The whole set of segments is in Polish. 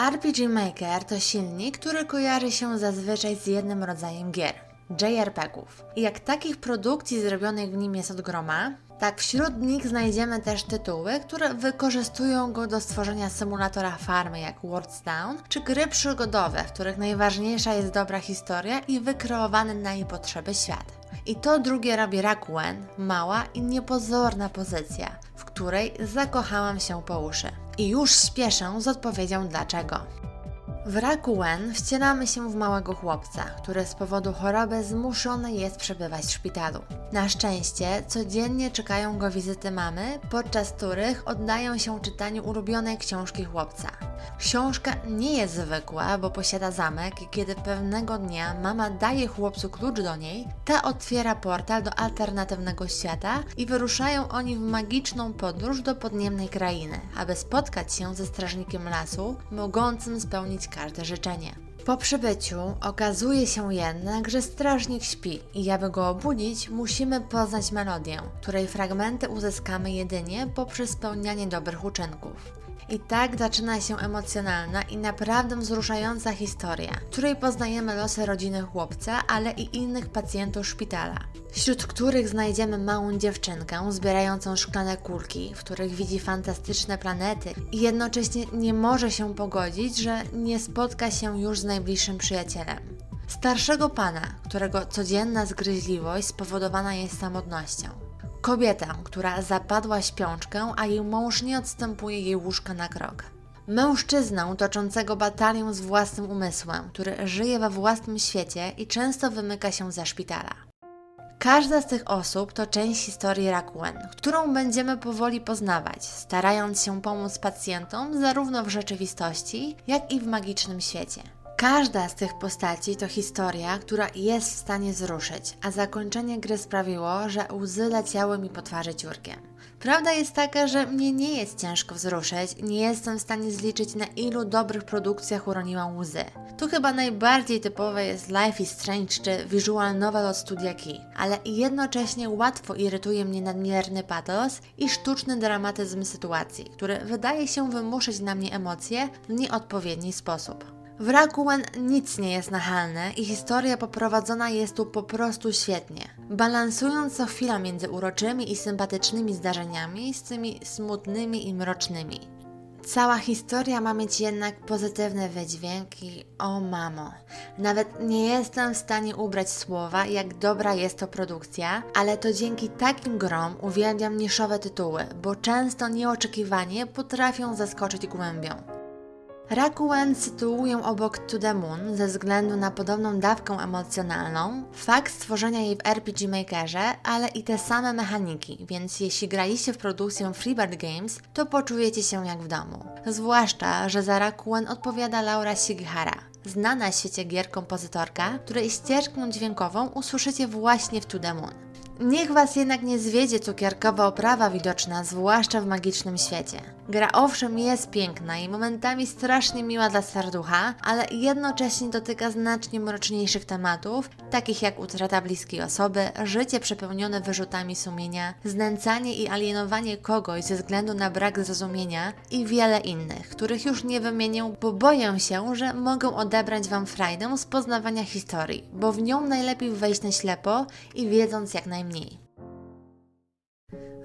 RPG Maker to silnik, który kojarzy się zazwyczaj z jednym rodzajem gier JRPG-ów. I jak takich produkcji zrobionych w nim jest od groma, tak wśród nich znajdziemy też tytuły, które wykorzystują go do stworzenia symulatora farmy jak World's Down, czy gry przygodowe, w których najważniejsza jest dobra historia i wykreowany na jej potrzeby świat. I to drugie robi Rakuen, mała i niepozorna pozycja, w której zakochałam się po uszy. I już śpieszę z odpowiedzią dlaczego. W Rakuen wcielamy się w małego chłopca, który z powodu choroby zmuszony jest przebywać w szpitalu. Na szczęście codziennie czekają go wizyty mamy, podczas których oddają się czytaniu ulubionej książki chłopca. Książka nie jest zwykła, bo posiada zamek i kiedy pewnego dnia mama daje chłopcu klucz do niej, ta otwiera portal do alternatywnego świata i wyruszają oni w magiczną podróż do podniemnej krainy, aby spotkać się ze strażnikiem lasu, mogącym spełnić każde życzenie. Po przybyciu okazuje się jednak, że strażnik śpi i aby go obudzić, musimy poznać melodię, której fragmenty uzyskamy jedynie poprzez spełnianie dobrych uczynków. I tak zaczyna się emocjonalna i naprawdę wzruszająca historia, w której poznajemy losy rodziny chłopca, ale i innych pacjentów szpitala, wśród których znajdziemy małą dziewczynkę zbierającą szklane kulki, w których widzi fantastyczne planety i jednocześnie nie może się pogodzić, że nie spotka się już z najbliższym przyjacielem. Starszego pana, którego codzienna zgryźliwość spowodowana jest samotnością. Kobietę, która zapadła śpiączkę, a jej mąż nie odstępuje jej łóżka na krok. Mężczyznę toczącego batalię z własnym umysłem, który żyje we własnym świecie i często wymyka się ze szpitala. Każda z tych osób to część historii Rakuen, którą będziemy powoli poznawać, starając się pomóc pacjentom zarówno w rzeczywistości, jak i w magicznym świecie. Każda z tych postaci to historia, która jest w stanie wzruszyć, a zakończenie gry sprawiło, że łzy leciały mi po twarzy ciurkiem. Prawda jest taka, że mnie nie jest ciężko wzruszyć, nie jestem w stanie zliczyć na ilu dobrych produkcjach uroniłam łzy. Tu chyba najbardziej typowe jest Life is Strange czy Visual Novel od Studia Key, ale jednocześnie łatwo irytuje mnie nadmierny patos i sztuczny dramatyzm sytuacji, który wydaje się wymuszyć na mnie emocje w nieodpowiedni sposób. W Rakuen nic nie jest nachalne i historia poprowadzona jest tu po prostu świetnie, balansując co chwila między uroczymi i sympatycznymi zdarzeniami z tymi smutnymi i mrocznymi. Cała historia ma mieć jednak pozytywny wydźwięk i o mamo, nawet nie jestem w stanie ubrać słowa, jak dobra jest to produkcja, ale to dzięki takim grom uwielbiam niszowe tytuły, bo często nieoczekiwanie potrafią zaskoczyć głębią. Rakuen sytuuję obok To The Moon ze względu na podobną dawkę emocjonalną, fakt stworzenia jej w RPG Makerze, ale i te same mechaniki, więc jeśli graliście w produkcję Freebird Games, to poczujecie się jak w domu. Zwłaszcza, że za Rakuen odpowiada Laura Shigihara, znana w świecie gier kompozytorka, której ścieżkę dźwiękową usłyszycie właśnie w To The Moon. Niech Was jednak nie zwiedzie cukierkowa oprawa widoczna, zwłaszcza w magicznym świecie. Gra owszem jest piękna i momentami strasznie miła dla serducha, ale jednocześnie dotyka znacznie mroczniejszych tematów, takich jak utrata bliskiej osoby, życie przepełnione wyrzutami sumienia, znęcanie i alienowanie kogoś ze względu na brak zrozumienia i wiele innych, których już nie wymienię, bo boję się, że mogą odebrać Wam frajdę z poznawania historii, bo w nią najlepiej wejść na ślepo i wiedząc jak najmniej.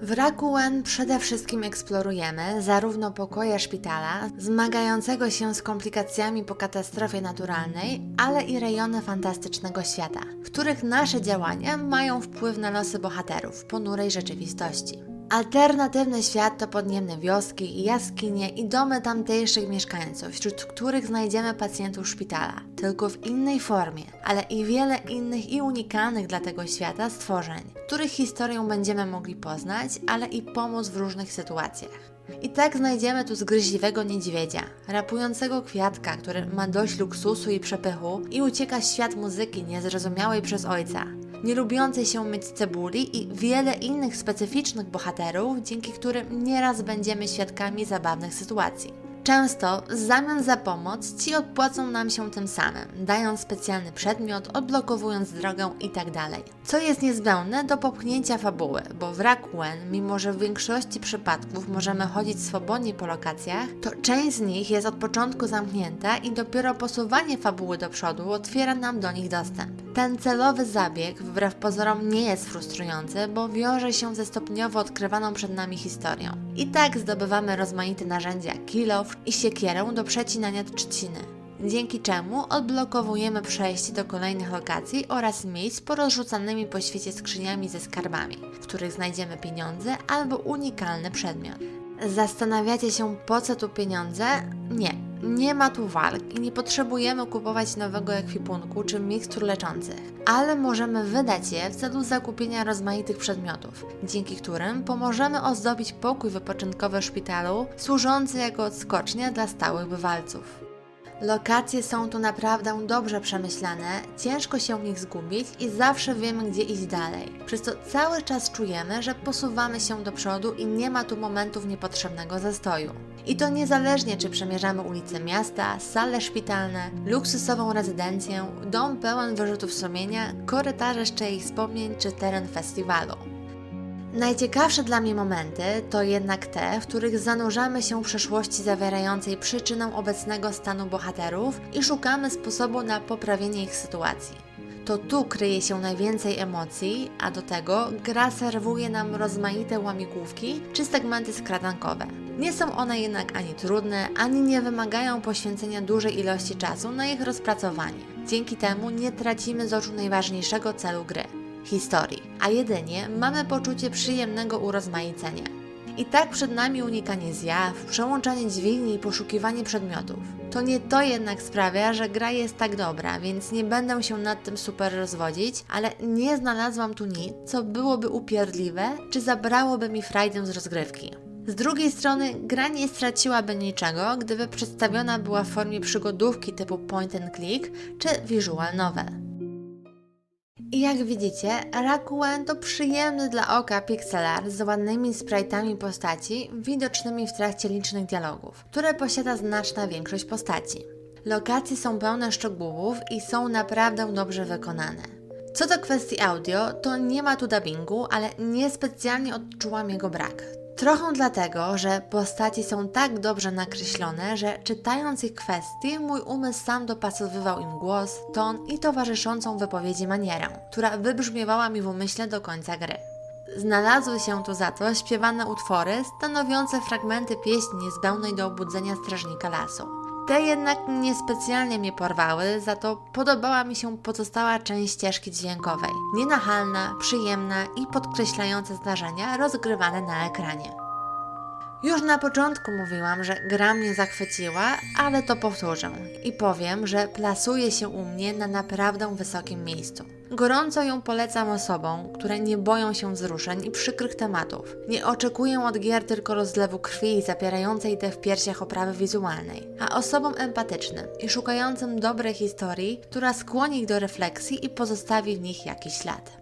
W Rakuen przede wszystkim eksplorujemy zarówno pokoje szpitala, zmagającego się z komplikacjami po katastrofie naturalnej, ale i rejony fantastycznego świata, w których nasze działania mają wpływ na losy bohaterów ponurej rzeczywistości. Alternatywny świat to podniemne wioski, jaskinie i domy tamtejszych mieszkańców, wśród których znajdziemy pacjentów szpitala, tylko w innej formie, ale i wiele innych i unikalnych dla tego świata stworzeń, których historię będziemy mogli poznać, ale i pomóc w różnych sytuacjach. I tak znajdziemy tu zgryźliwego niedźwiedzia, rapującego kwiatka, który ma dość luksusu i przepychu i ucieka w świat muzyki niezrozumiałej przez ojca, nie lubiącej się myć cebuli i wiele innych specyficznych bohaterów, dzięki którym nieraz będziemy świadkami zabawnych sytuacji. Często w zamian za pomoc ci odpłacą nam się tym samym, dając specjalny przedmiot, odblokowując drogę itd. Co jest niezbędne do popchnięcia fabuły, bo w Rakuen, mimo że w większości przypadków możemy chodzić swobodnie po lokacjach, to część z nich jest od początku zamknięta i dopiero posuwanie fabuły do przodu otwiera nam do nich dostęp. Ten celowy zabieg, wbrew pozorom, nie jest frustrujący, bo wiąże się ze stopniowo odkrywaną przed nami historią. I tak zdobywamy rozmaite narzędzia kilof i siekierę do przecinania trzciny. Dzięki czemu odblokowujemy przejście do kolejnych lokacji oraz miejsc porozrzucanymi po świecie skrzyniami ze skarbami, w których znajdziemy pieniądze albo unikalny przedmiot. Zastanawiacie się, po co tu pieniądze? Nie, nie ma tu walk i nie potrzebujemy kupować nowego ekwipunku czy mikstur leczących, ale możemy wydać je w celu zakupienia rozmaitych przedmiotów, dzięki którym pomożemy ozdobić pokój wypoczynkowy szpitalu, służący jako odskocznia dla stałych bywalców. Lokacje są tu naprawdę dobrze przemyślane, ciężko się w nich zgubić i zawsze wiemy, gdzie iść dalej. Przez to cały czas czujemy, że posuwamy się do przodu i nie ma tu momentów niepotrzebnego zastoju. I to niezależnie, czy przemierzamy ulice miasta, sale szpitalne, luksusową rezydencję, dom pełen wyrzutów sumienia, korytarze szczerych wspomnień czy teren festiwalu. Najciekawsze dla mnie momenty to jednak te, w których zanurzamy się w przeszłości zawierającej przyczynę obecnego stanu bohaterów i szukamy sposobu na poprawienie ich sytuacji. To tu kryje się najwięcej emocji, a do tego gra serwuje nam rozmaite łamigłówki czy segmenty skradankowe. Nie są one jednak ani trudne, ani nie wymagają poświęcenia dużej ilości czasu na ich rozpracowanie. Dzięki temu nie tracimy z oczu najważniejszego celu gry historii, a jedynie mamy poczucie przyjemnego urozmaicenia. I tak przed nami unikanie zjaw, przełączanie dźwigni i poszukiwanie przedmiotów. To nie to jednak sprawia, że gra jest tak dobra, więc nie będę się nad tym super rozwodzić, ale nie znalazłam tu nic, co byłoby upierdliwe, czy zabrałoby mi frajdę z rozgrywki. Z drugiej strony, gra nie straciłaby niczego, gdyby przedstawiona była w formie przygodówki typu point and click czy visual novel. I jak widzicie, Rakuen to przyjemny dla oka pixel art z ładnymi sprite'ami postaci, widocznymi w trakcie licznych dialogów, które posiada znaczna większość postaci. Lokacje są pełne szczegółów i są naprawdę dobrze wykonane. Co do kwestii audio, to nie ma tu dubbingu, ale niespecjalnie odczułam jego brak. Trochę dlatego, że postaci są tak dobrze nakreślone, że czytając ich kwestie, mój umysł sam dopasowywał im głos, ton i towarzyszącą wypowiedzi manierę, która wybrzmiewała mi w umyśle do końca gry. Znalazły się tu za to śpiewane utwory stanowiące fragmenty pieśni niezbędnej do obudzenia strażnika lasu. Te jednak niespecjalnie mnie porwały, za to podobała mi się pozostała część ścieżki dźwiękowej. Nienachalna, przyjemna i podkreślająca zdarzenia rozgrywane na ekranie. Już na początku mówiłam, że gra mnie zachwyciła, ale to powtórzę i powiem, że plasuje się u mnie na naprawdę wysokim miejscu. Gorąco ją polecam osobom, które nie boją się wzruszeń i przykrych tematów. Nie oczekuję od gier tylko rozlewu krwi zapierającej te w piersiach oprawy wizualnej, a osobom empatycznym i szukającym dobrej historii, która skłoni ich do refleksji i pozostawi w nich jakiś ślad.